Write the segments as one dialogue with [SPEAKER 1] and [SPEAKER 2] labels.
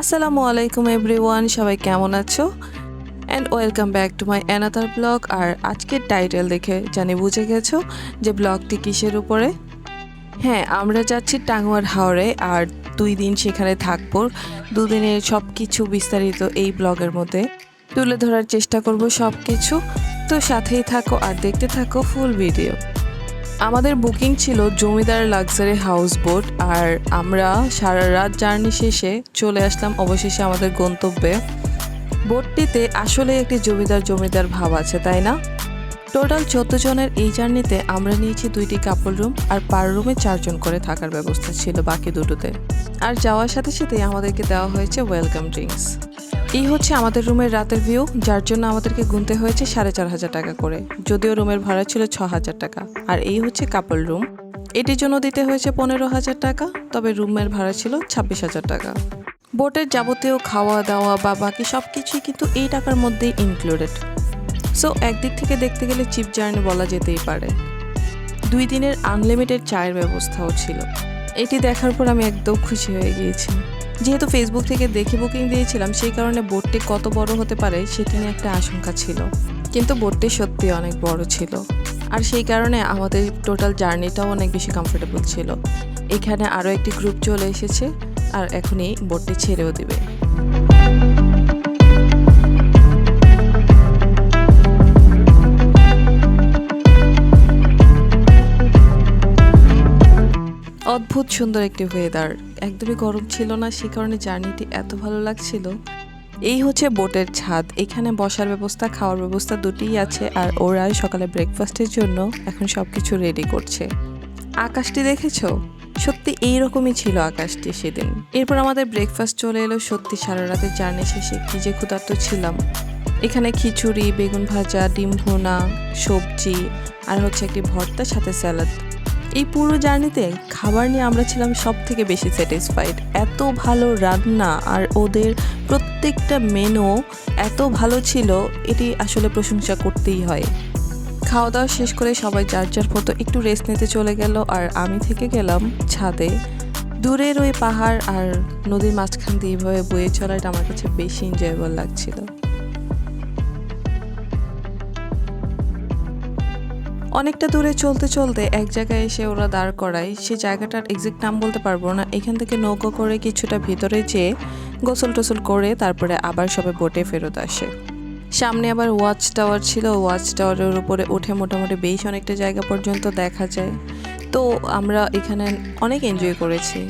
[SPEAKER 1] আসসালামু আলাইকুম এভরিওয়ান, সবাই কেমন আছো? And welcome back to my another blog আর আজকের টাইটেল দেখে জানি বুঝে গেছো যে ব্লগটি কিসের উপরে? হ্যাঁ আমরা যাচ্ছি টাঙ্গুয়ার হাওড়ে আর দুই দিন সেখানে থাকব। দুদিনের সব কিছু বিস্তারিত এই ব্লগের মধ্যে তুলে ধরার চেষ্টা করব সব কিছু তো সাথেই থাকো আর দেখতে থাকো ফুল ভিডিও আমাদের বুকিং ছিল জমিদার লাক্সারি হাউস বোট আর আমরা সারা রাত জার্নি শেষে চলে আসলাম অবশেষে আমাদের গন্তব্যে। বোটটিতে আসলে একটি জমিদার জমিদার ভাব আছে, তাই না? টোটাল চোদ্দ জনের এই জার্নিতে আমরা নিয়েছি দুইটি কাপড় রুম আর পার রুমে চারজন করে থাকার ব্যবস্থা ছিল বাকি দুটোতে। আর যাওয়ার সাথে সাথেই আমাদেরকে দেওয়া হয়েছে ওয়েলকাম ড্রিঙ্কস এই হচ্ছে আমাদের রুমের রাতের ভিউ, যার জন্য আমাদেরকে গুনতে হয়েছে সাড়ে চার হাজার টাকা করে। যদিও রুমের ভাড়া ছিল ছ হাজার টাকা। আর এই হচ্ছে কাপল রুম এটির জন্য দিতে হয়েছে পনেরো হাজার টাকা, তবে রুমের ভাড়া ছিল ছাব্বিশ হাজার টাকা। বোটের যাবতীয় খাওয়া দাওয়া বা বাকি সব কিছুই কিন্তু এই টাকার মধ্যেই ইনক্লুডেড সো একদিক থেকে দেখতে গেলে চিপ জার্নি বলা যেতেই পারে। দুই দিনের আনলিমিটেড চায়ের ব্যবস্থাও ছিল। এটি দেখার পর আমি একদম খুশি হয়ে গিয়েছি। যেহেতু ফেসবুক থেকে দেখে বুকিং দিয়েছিলাম, সেই কারণে বোটটি কত বড় হতে পারে সেটি নিয়ে একটা আশঙ্কা ছিল। কিন্তু বোটটি সত্যি অনেক বড় ছিল। আর সেই কারণে আমাদের টোটাল জার্নিটাও অনেক বেশি কমফোর্টেবল ছিল। এখানে আরও একটি গ্রুপ চলে এসেছে, আর এখনই বোটটি ছেড়েও দিবে। অদ্ভুত সুন্দর একটি ওয়েদার একদমই গরম ছিল না, সে কারণে জার্নিটি এত ভালো লাগছিল। এই হচ্ছে বোটের ছাদ। এখানে বসার ব্যবস্থা, খাওয়ার ব্যবস্থা দুটিই আছে আর ওরা সকালে ব্রেকফাস্টের জন্য এখন সব কিছু রেডি করছে। আকাশটি দেখেছ? সত্যি এইরকমই ছিল আকাশটি সেদিন। এরপর আমাদের ব্রেকফাস্ট চলে এলো। সত্যি সারা রাতের জার্নি শেষে কি যে ক্ষুধার্ত ছিলাম। এখানে খিচুড়ি, বেগুন ভাজা, ডিম ভুনা, সবজি আর হচ্ছে একটি ভর্তা, সাথে স্যালাড এই পুরো জার্নিতে খাবার নিয়ে আমরা ছিলাম সব থেকে বেশি স্যাটিসফাইড এত ভালো রান্না আর ওদের প্রত্যেকটা মেনু এত ভালো ছিল, এটি আসলে প্রশংসা করতেই হয়। খাওয়া দাওয়া শেষ করে সবাই যার যার মতো একটু রেস্ট নিতে চলে গেল আর আমি থেকে গেলাম ছাদে। দূরের ওই পাহাড় আর নদীর মাঝখান দিয়ে এভাবে বয়ে চলাটা আমার কাছে বেশি এনজয়েবল লাগছিল। অনেকটা দূরে চলতে চলতে এক জায়গায় এসে ওরা দাঁড় করায়। সে জায়গাটার এক্সাক্ট নাম বলতে পারব না। এখান থেকে নৌকো করে কিছুটা ভিতরে যেয়ে গোসল টোসল করে তারপরে আবার সবে বোটে ফেরত আসে। সামনে আবার ওয়াচ টাওয়ার ছিল। ওয়াচ টাওয়ারের উপরে উঠে মোটামুটি বেশ অনেকটা জায়গা পর্যন্ত দেখা যায়। তো আমরা এখানে অনেক এনজয় করেছি।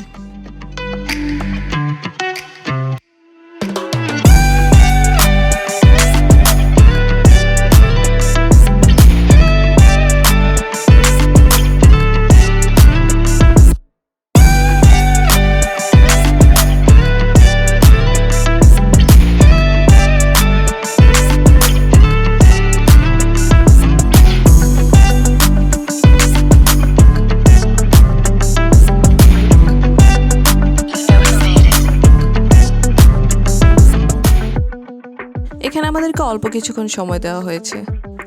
[SPEAKER 1] এখানে আমাদেরকে অল্প কিছুক্ষণ সময় দেওয়া হয়েছে।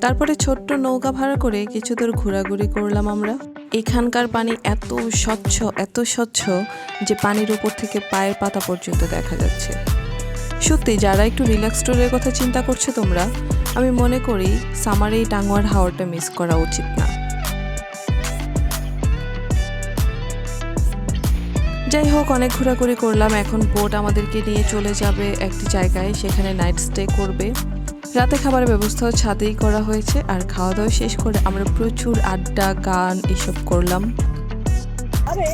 [SPEAKER 1] তারপরে ছোট্ট নৌকা ভাড়া করে কিছু দূর ঘোরাঘুরি করলাম আমরা। এখানকার পানি এত স্বচ্ছ এত স্বচ্ছ যে পানির উপর থেকে পায়ের পাতা পর্যন্ত দেখা যাচ্ছে। সত্যি, যারা একটু রিল্যাক্স ট্যুরের কথা চিন্তা করছ তোমরা, আমি মনে করি সামারে এই টাঙ্গুয়ার হাওয়ারটা মিস করা উচিত না। যাই হোক অনেক ঘোরাঘুরি করলাম। এখন বোট আমাদেরকে নিয়ে চলে যাবে একটি জায়গায় সেখানে নাইট স্টে করবে। রাতে খাবারের ব্যবস্থাও ছাদেই করা হয়েছে আর খাওয়া দাওয়া শেষ করে আমরা প্রচুর আড্ডা গান এসব করলাম।
[SPEAKER 2] আরে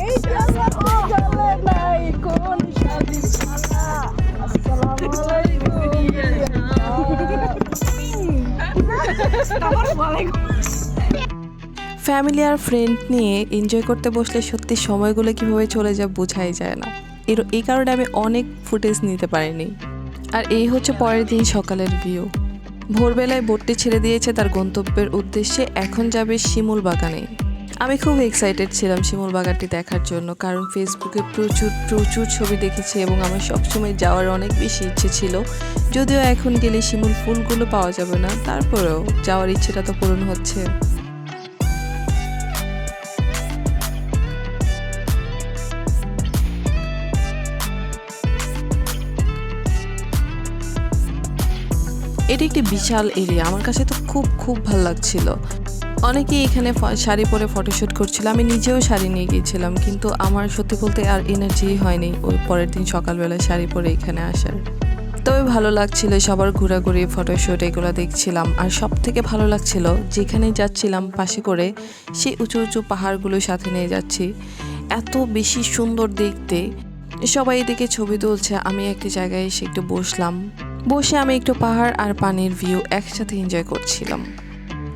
[SPEAKER 1] ফ্যামিলি আর ফ্রেন্ড নিয়ে এনজয় করতে বসলে সত্যি সময়গুলো কীভাবে চলে যায় বোঝাই যায় না। এর, এই কারণে আমি অনেক ফুটেজ নিতে পারিনি। আর এই হচ্ছে পরের দিন সকালের ভিউ ভোরবেলায় বোটটি ছেড়ে দিয়েছে তার গন্তব্যের উদ্দেশ্যে এখন যাবে শিমুল বাগানে। আমি খুব এক্সাইটেড ছিলাম শিমুল বাগানটি দেখার জন্য, কারণ ফেসবুকে প্রচুর প্রচুর ছবি দেখেছি এবং আমার সবসময় যাওয়ার অনেক বেশি ইচ্ছে ছিল। যদিও এখন গেলে শিমুল ফুলগুলো পাওয়া যাবে না, তারপরেও যাওয়ার ইচ্ছেটা তো পূরণ হচ্ছে। এটি একটি বিশাল এরিয়া আমার কাছে তো খুব খুব ভালো লাগছিল। অনেকেই এখানে শাড়ি পরে ফটোশ্যুট করছিল। আমি নিজেও শাড়ি নিয়ে গিয়েছিলাম, কিন্তু আমার সত্যি বলতে আর এনার্জি হয়নি ওই পরের দিন সকালবেলা শাড়ি পরে এখানে আসার। তবে ভালো লাগছিল সবার ঘোরাঘুরি ফটোশ্যুট এগুলো দেখছিলাম। আর সব থেকে ভালো লাগছিল, যেখানে যাচ্ছিলাম পাশে করে সেই উঁচু উঁচু পাহাড়গুলো সাথে নিয়ে যাচ্ছি। এত বেশি সুন্দর দেখতে। সবাই এদিকে ছবি তুলছে, আমি একটি জায়গায় এসে একটু বসলাম। বসে আমি একটু পাহাড় আর পানির ভিউ একসাথে এনজয় করছিলাম।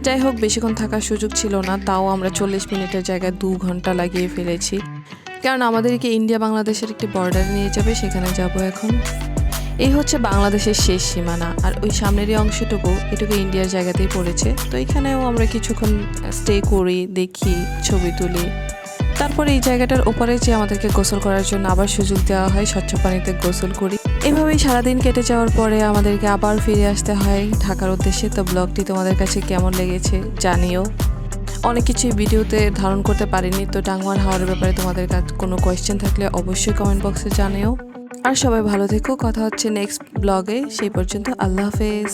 [SPEAKER 1] যাই হোক, বেশিক্ষণ থাকার সুযোগ ছিল না, তাও আমরা চল্লিশ মিনিটের জায়গায় দু ঘণ্টা লাগিয়ে ফেলেছি। কারণ আমাদেরকে ইন্ডিয়া বাংলাদেশের একটি বর্ডার নিয়ে যাবে, সেখানে যাব এখন। এই হচ্ছে বাংলাদেশের শেষ সীমানা, আর ওই সামনেরই অংশটুকু এটুকু ইন্ডিয়ার জায়গাতেই পড়েছে। তো এখানেও আমরা কিছুক্ষণ স্টে করি, দেখি, ছবি তুলি। তারপরে এই জায়গাটার ওপারে যে আমাদেরকে গোসল করার জন্য আবার সুযোগ দেওয়া হয়, স্বচ্ছ পানিতে গোসল করি। এভাবেই সারাদিন কেটে যাওয়ার পরে আমাদেরকে আবার ফিরে আসতে হয় ঢাকার উদ্দেশ্যে। তো ব্লগটি তোমাদের কাছে কেমন লেগেছে জানিও। অনেক কিছুই ভিডিওতে ধারণ করতে পারিনি, তো টাঙ্গুয়ার হাওয়ার ব্যাপারে তোমাদের কাছে কোনো কোয়েশ্চেন থাকলে অবশ্যই কমেন্ট বক্সে জানিও। আর সবাই ভালো থেকো, কথা হচ্ছে নেক্সট ব্লগে সেই পর্যন্ত আল্লাহ হাফেজ।